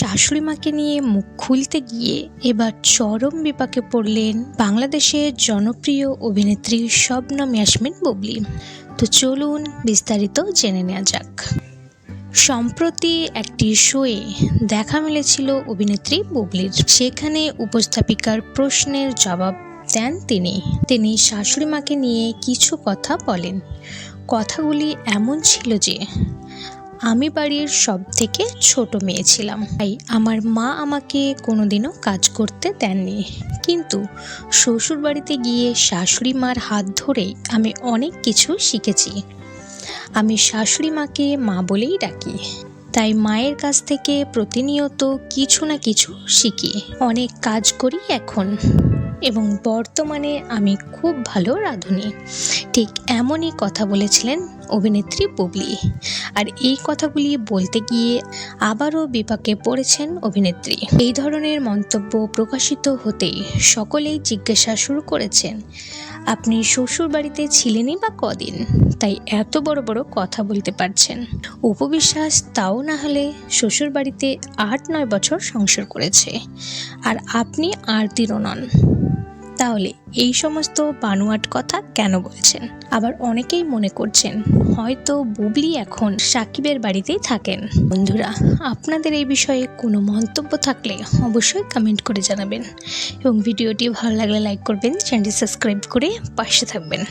শাশুড়ি মাকে নিয়ে মুখ খুলতে গিয়ে এবার চরম বিপাকে পড়লেন বাংলাদেশের জনপ্রিয় অভিনেত্রী শবনম ইয়াসমিন বুবলি। তো চলুন বিস্তারিত জেনে নেওয়া যাক। সম্প্রতি একটি শোয়ে দেখা মিলেছিল অভিনেত্রী বুবলির। সেখানে উপস্থাপিকার প্রশ্নের জবাব দেন তিনি। তিনি শাশুড়ি মাকে নিয়ে কিছু কথা বলেন। কথাগুলি এমন ছিল যে আমি বাড়ির সব থেকে ছোট মেয়ে ছিলাম। তাই আমার মা আমাকে কোনোদিনও কাজ করতে দেননি। কিন্তু শ্বশুর বাড়িতে গিয়ে শাশুড়ি মার হাত ধরেই আমি অনেক কিছু শিখেছি। আমি শাশুড়ি মাকে মা বলেই ডাকি। তাই মায়ের কাছ থেকে প্রতিনিয়ত কিছু না কিছু শিখি। অনেক কাজ করি এখন। এবং বর্তমানে আমি খুব ভালো রাঁধুনি। ঠিক এমনই কথা বলেছিলেন অভিনেত্রী বুবলি। আর এই কথাগুলি বলতে গিয়ে আবারও বিপাকে পড়েছেন অভিনেত্রী। এই ধরনের মন্তব্য প্রকাশিত হতেই সকলেই জিজ্ঞাসা শুরু করেছেন আপনি শ্বশুর বাড়িতে ছিলেনই বা কদিন? তাই এত বড় বড় কথা বলতে পারছেন। উপবিশ্বাস তাও না হলে শ্বশুর বাড়িতে আট নয় বছর সংসার করেছে। আর আপনি আরতিরও নন। তাহলে এই সমস্ত বানুয়াট কথা কেন বলছেন? আবার অনেকেই মনে করছেন, হয়তো বুবলি এখন সাকিবের বাড়িতেই থাকেন। বন্ধুরা, আপনাদের এই বিষয়ে কোনো মন্তব্য থাকলে অবশ্যই কমেন্ট করে জানাবেন। এবং ভিডিওটি ভালো লাগলে লাইক করবেন চ্যানেলটি সাবস্ক্রাইব করে পাশে থাকবেন।